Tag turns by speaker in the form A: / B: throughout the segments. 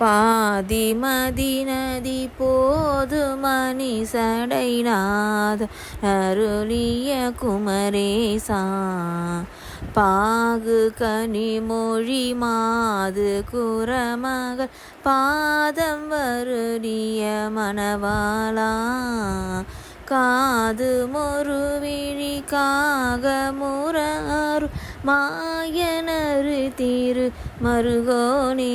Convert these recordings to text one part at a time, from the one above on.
A: பாதி மதி நதி போது மணி சடைநாத அருளிய குமரேசா பாகு கனிமொழி மாது குரமகள் பாதம் வருடிய மணவாளா காது மொருவிழி காக முறாறு மாயனரு திரு மருகோனே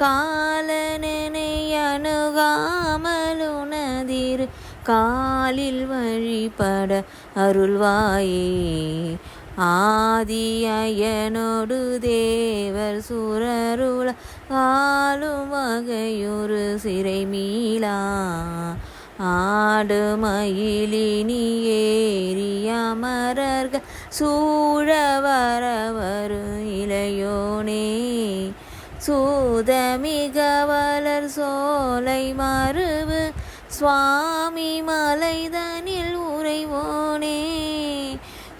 A: காலனனை அணுகாமலுனதிரு. காலில் வழிபட அருள்வாயே. ஆதியனோடு தேவர் சுரருள ஆளும் வகையொரு சிறை மீளா ஆடு மயிலினி ஏறிய அமரர்கள் சூழவ சூதமிக வளர் சோலை மறுவு சுவாமி மலைதனில் உறைவோனே.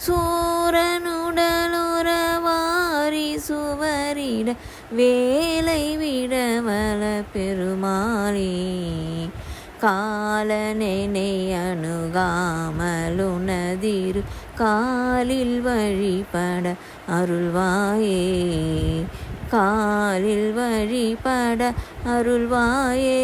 A: சூரனுடலுறவாரி சுவரிட வேலை விடவல பெருமாளே. காலனெனை அணுகாமலுனதிரு காலில் வழிபட அருள்வாயே. காலில் வழிபட அருள்வாயே.